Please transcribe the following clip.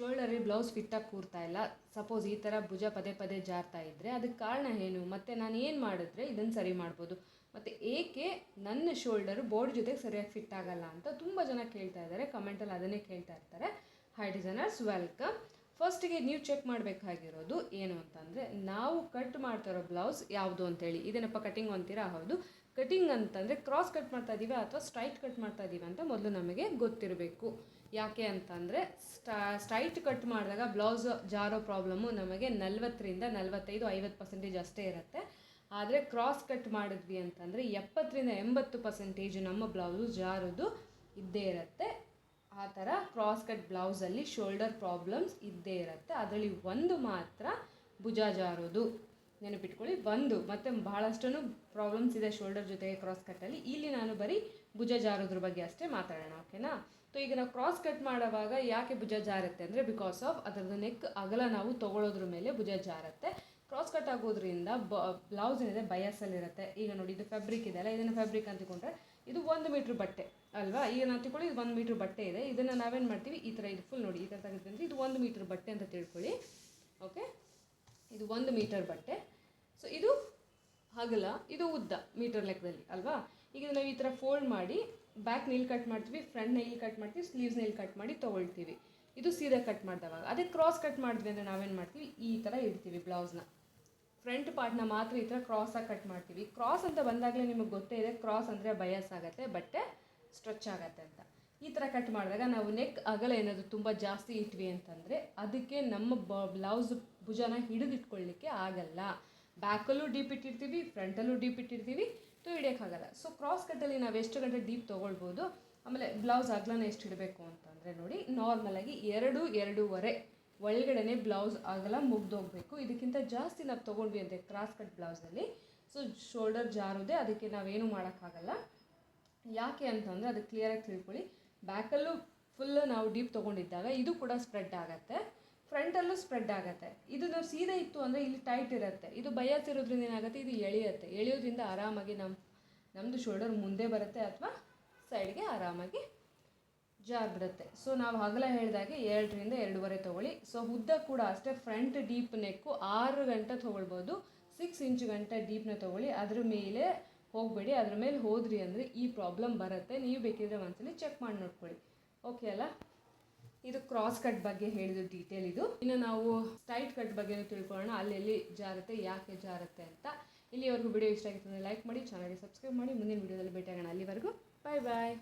ಶೋಲ್ಡರಲ್ಲಿ blouse ಫಿಟ್ಟಾಗಿ ಕೂರ್ತಾ ಇಲ್ಲ. Suppose ಈ ಥರ ಭುಜ ಪದೇ ಪದೇ ಜಾರ್ತಾ ಇದ್ದರೆ ಅದಕ್ಕೆ ಕಾರಣ ಏನು? ಮತ್ತು ನಾನು ಏನು ಮಾಡಿದ್ರೆ ಇದನ್ನು ಸರಿ ಮಾಡ್ಬೋದು. ಮತ್ತು ಏಕೆ ನನ್ನ ಶೋಲ್ಡರು ಬೋರ್ಡ್ ಜೊತೆಗೆ ಸರಿಯಾಗಿ ಫಿಟ್ ಆಗಲ್ಲ ಅಂತ ತುಂಬ ಜನ ಕೇಳ್ತಾ ಇದ್ದಾರೆ. ಕಮೆಂಟಲ್ಲಿ ಅದನ್ನೇ ಕೇಳ್ತಾ ಇರ್ತಾರೆ. ಹೈ ಡಿಸೈನರ್ಸ್ ವೆಲ್ಕಮ್ ಫಸ್ಟಿಗೆ ನೀವು ಚೆಕ್ ಮಾಡಬೇಕಾಗಿರೋದು ಏನು ಅಂತಂದರೆ, ನಾವು ಕಟ್ ಮಾಡ್ತಾ ಇರೋ ಬ್ಲೌಸ್ ಯಾವುದು ಅಂತೇಳಿ. ಇದೇನಪ್ಪ ಕಟಿಂಗ್ ಅಂತೀರಾ? ಹೌದು. ಕಟಿಂಗ್ ಅಂತಂದರೆ ಕ್ರಾಸ್ ಕಟ್ ಮಾಡ್ತಾ ಇದ್ದೀವಿ ಅಥವಾ ಸ್ಟ್ರೈಟ್ ಕಟ್ ಮಾಡ್ತಾ ಇದ್ದೀವಿ ಅಂತ ಮೊದಲು ನಮಗೆ ಗೊತ್ತಿರಬೇಕು. ಯಾಕೆ ಅಂತಂದರೆ ಸ್ಟ್ರೈಟ್ ಕಟ್ ಮಾಡಿದಾಗ ಬ್ಲೌಸ್ ಜಾರೋ ಪ್ರಾಬ್ಲಮ್ಮು ನಮಗೆ ನಲ್ವತ್ತರಿಂದ ನಲ್ವತ್ತೈದು, ಐವತ್ತು ಪರ್ಸೆಂಟೇಜ್ ಅಷ್ಟೇ ಇರುತ್ತೆ. ಆದರೆ ಕ್ರಾಸ್ ಕಟ್ ಮಾಡಿದ್ವಿ ಅಂತಂದರೆ ಎಪ್ಪತ್ತರಿಂದ ಎಂಬತ್ತು ಪರ್ಸೆಂಟೇಜ್ ನಮ್ಮ ಬ್ಲೌಸು ಜಾರೋದು ಇದ್ದೇ ಇರುತ್ತೆ. ಆ ಥರ ಕ್ರಾಸ್ ಕಟ್ ಬ್ಲೌಸಲ್ಲಿ ಶೋಲ್ಡರ್ ಪ್ರಾಬ್ಲಮ್ಸ್ ಇದ್ದೇ ಇರುತ್ತೆ. ಅದರಲ್ಲಿ ಒಂದು ಮಾತ್ರ ಭುಜ ಜಾರೋದು. ನೆನಪಿಟ್ಕೊಳ್ಳಿ, ಒಂದು, ಮತ್ತು ಬಹಳಷ್ಟು ಪ್ರಾಬ್ಲಮ್ಸ್ ಇದೆ ಶೋಲ್ಡರ್ ಜೊತೆಗೆ ಕ್ರಾಸ್ ಕಟ್ಟಲ್ಲಿ ಇಲ್ಲಿ ನಾನು ಬರೀ ಭುಜ ಜಾರೋದ್ರ ಬಗ್ಗೆ ಅಷ್ಟೇ ಮಾತಾಡೋಣ ಓಕೆನಾ ಸೊ ಈಗ ನಾವು ಕ್ರಾಸ್ ಕಟ್ ಮಾಡುವಾಗ ಯಾಕೆ ಭುಜ ಜಾರುತ್ತೆ ಅಂದರೆ ಬಿಕಾಸ್ ಆಫ್ ಅದರದ್ದು ನೆಕ್ ಅಗಲ ನಾವು ತೊಗೊಳೋದ್ರ ಮೇಲೆ ಭುಜ ಜಾರುತ್ತೆ. ಕ್ರಾಸ್ ಕಟ್ ಆಗೋದ್ರಿಂದ ಬ ಬ್ಲೌಸ್ ಏನಿದೆ, ಬಯಸಲ್ಲಿರುತ್ತೆ. ಈಗ ನೋಡಿ, ಇದು ಫ್ಯಾಬ್ರಿಕ್ ಇದೆ ಅಲ್ಲ, ಇದನ್ನು ಫ್ಯಾಬ್ರಿಕ್ ಅಂತ ತಿಳ್ಕೊಂಡ್ರೆ ಇದು ಒಂದು ಮೀಟ್ರ್ ಬಟ್ಟೆ ಅಲ್ವಾ? ಈಗ ನಾವು ತಿಳ್ಕೊಳ್ಳಿ, ಇದು ಒಂದು ಮೀಟ್ರ್ ಬಟ್ಟೆ ಇದೆ. ಇದನ್ನು ನಾವೇನು ಮಾಡ್ತೀವಿ, ಈ ಥರ ಇದು ಫುಲ್ ನೋಡಿ, ಈ ಥರ ತೆಗೆದ್ರೆ ಇದು ಒಂದು ಮೀಟ್ರ್ ಬಟ್ಟೆ ಅಂತ ತಿಳ್ಕೊಳ್ಳಿ. ಓಕೆ ಇದು ಒಂದು ಮೀಟರ್ ಬಟ್ಟೆ. ಸೊ ಇದು ಹಗಲ, ಇದು ಉದ್ದ ಮೀಟರ್ ಲೆಕ್ಕದಲ್ಲಿ, ಅಲ್ವಾ? ಈಗ ನಾವು ಈ ಥರ ಫೋಲ್ಡ್ ಮಾಡಿ ಬ್ಯಾಕ್ ನೀಲ್ ಕಟ್ ಮಾಡ್ತೀವಿ ಫ್ರಂಟ್ ನೈಲ್ ಕಟ್ ಮಾಡ್ತೀವಿ ಸ್ಲೀವ್ಸ್ ನೈಲ್ ಕಟ್ ಮಾಡಿ ತೊಗೊಳ್ತೀವಿ. ಇದು ಸೀದಾ ಕಟ್ ಮಾಡಿದವಾಗ. ಅದೇ ಕ್ರಾಸ್ ಕಟ್ ಮಾಡಿದ್ವಿ ಅಂದರೆ ನಾವೇನು ಮಾಡ್ತೀವಿ, ಈ ಥರ ಇಡ್ತೀವಿ ಬ್ಲೌಸ್ನ ಫ್ರಂಟ್ ಪಾರ್ಟ್ನ ಮಾತ್ರ ಈ ಥರ ಕ್ರಾಸಾಗಿ ಕಟ್ ಮಾಡ್ತೀವಿ. ಕ್ರಾಸ್ ಅಂತ ಬಂದಾಗಲೇ ನಿಮಗೆ ಗೊತ್ತೇ ಇದೆ ಕ್ರಾಸ್ ಅಂದರೆ ಬಯಸ್ ಆಗುತ್ತೆ, ಬಟ್ಟೆ ಸ್ಟ್ರೆಚ್ ಆಗುತ್ತೆ ಅಂತ. ಈ ಥರ ಕಟ್ ಮಾಡಿದಾಗ ನಾವು ನೆಕ್ ಅಗಲ ಏನಾದರೂ ತುಂಬ ಜಾಸ್ತಿ ಇಟ್ವಿ ಅಂತಂದರೆ ಅದಕ್ಕೆ ನಮ್ಮ ಬ ಬ್ಲೌಸ್ ಭುಜನ ಹಿಡಿದಿಟ್ಕೊಳ್ಳಿಕ್ಕೆ ಆಗಲ್ಲ. ಬ್ಯಾಕಲ್ಲೂ ಡೀಪ್ ಇಟ್ಟಿರ್ತೀವಿ ಫ್ರಂಟಲ್ಲೂ ಡೀಪ್ ಇಟ್ಟಿರ್ತೀವಿ ಸೊ ಹಿಡಿಯೋಕ್ಕಾಗಲ್ಲ ಸೊ ಕ್ರಾಸ್ ಕಟ್ಟಲ್ಲಿ ನಾವು ಎಷ್ಟು ಗಂಟೆ ಡೀಪ್ ತೊಗೊಳ್ಬೋದು? ಆಮೇಲೆ ಬ್ಲೌಸ್ ಅಗಲನ ಎಷ್ಟು ಇಡಬೇಕು ಅಂತಂದರೆ ನೋಡಿ ನಾರ್ಮಲಾಗಿ ಎರಡು, ಎರಡೂವರೆ ಒಳಗಡೆನೆ ಬ್ಲೌಸ್ ಆಗಲ್ಲ ಮುಗ್ದೋಗಬೇಕು. ಇದಕ್ಕಿಂತ ಜಾಸ್ತಿ ನಾವು ತೊಗೊಂಡ್ವಿ ಅಂತೆ ಕ್ರಾಸ್ ಕಟ್ ಬ್ಲೌಸಲ್ಲಿ ಸೊ ಶೋಲ್ಡರ್ ಜಾರುದೆ ಅದಕ್ಕೆ ನಾವೇನು ಮಾಡೋಕ್ಕಾಗಲ್ಲ. ಯಾಕೆ ಅಂತಂದರೆ ಅದು ಕ್ಲಿಯರಾಗಿ ತಿಳ್ಕೊಳ್ಳಿ. ಬ್ಯಾಕಲ್ಲೂ ಫುಲ್ ನಾವು ಡೀಪ್ ತೊಗೊಂಡಿದ್ದಾಗ ಇದು ಕೂಡ ಸ್ಪ್ರೆಡ್ ಆಗುತ್ತೆ. ಫ್ರಂಟಲ್ಲೂ ಸ್ಪ್ರೆಡ್ ಆಗುತ್ತೆ. ಇದು ನಾವು ಸೀದಾ ಇತ್ತು ಅಂದರೆ ಇಲ್ಲಿ ಟೈಟ್ ಇರುತ್ತೆ. ಇದು ಬಯಸ್ ಏನಾಗುತ್ತೆ? ಇದು ಎಳೆಯುತ್ತೆ. ಎಳೆಯೋದ್ರಿಂದ ಆರಾಮಾಗಿ ನಮ್ಮ ನಮ್ಮದು ಶೋಲ್ಡರ್ ಮುಂದೆ ಬರುತ್ತೆ ಅಥವಾ ಸೈಡ್ಗೆ ಆರಾಮಾಗಿ ಬಿಡುತ್ತೆ ಸೊ ನಾವು ಹಗಲ ಹೇಳಿದಾಗೆ ಎರಡರಿಂದ ಎರಡೂವರೆ ತೊಗೊಳ್ಳಿ. ಸೊ ಉದ್ದ ಕೂಡ ಅಷ್ಟೇ ಫ್ರಂಟ್ ಡೀಪ್ ನೆಕ್ಕು ಆರು ಗಂಟೆ ತೊಗೊಳ್ಬೋದು. ಸಿಕ್ಸ್ ಇಂಚ್ ಗಂಟೆ ಡೀಪ್ನ ತೊಗೊಳ್ಳಿ. ಅದ್ರ ಮೇಲೆ ಹೋಗಬೇಡಿ. ಅದ್ರ ಮೇಲೆ ಹೋದ್ರಿ ಅಂದರೆ ಈ ಪ್ರಾಬ್ಲಮ್ ಬರುತ್ತೆ. ನೀವು ಬೇಕಿದ್ರೆ ಒಂದ್ಸಲಿ ಚೆಕ್ ಮಾಡಿ ನೋಡ್ಕೊಳ್ಳಿ. ಓಕೆ ಅಲ್ಲ? ಇದು ಕ್ರಾಸ್ ಕಟ್ ಬಗ್ಗೆ ಹೇಳಿದ ಡೀಟೇಲ್ ಇದು. ಇನ್ನು ನಾವು ಸ್ಟೈಟ್ ಕಟ್ ಬಗ್ಗೆ ತಿಳ್ಕೊಳ್ಳೋಣ. ಅಲ್ಲಿ ಎಲ್ಲಿ ಜಾರುತ್ತೆ, ಯಾಕೆ ಜಾರುತ್ತೆ ಅಂತ. ಇಲ್ಲಿವರೆಗೂ ವಿಡಿಯೋ ಇಷ್ಟ ಆಗಿತ್ತು ಅಂದರೆ ಲೈಕ್ ಮಾಡಿ ಚಾನಲ್ಗೆ ಸಬ್ಸ್ಕ್ರೈಬ್ ಮಾಡಿ. ಮುಂದಿನ ವಿಡಿಯೋದಲ್ಲಿ ಭೇಟಿಯಾಗೋಣ. ಅಲ್ಲಿವರೆಗೂ ಬಾಯ್ ಬಾಯ್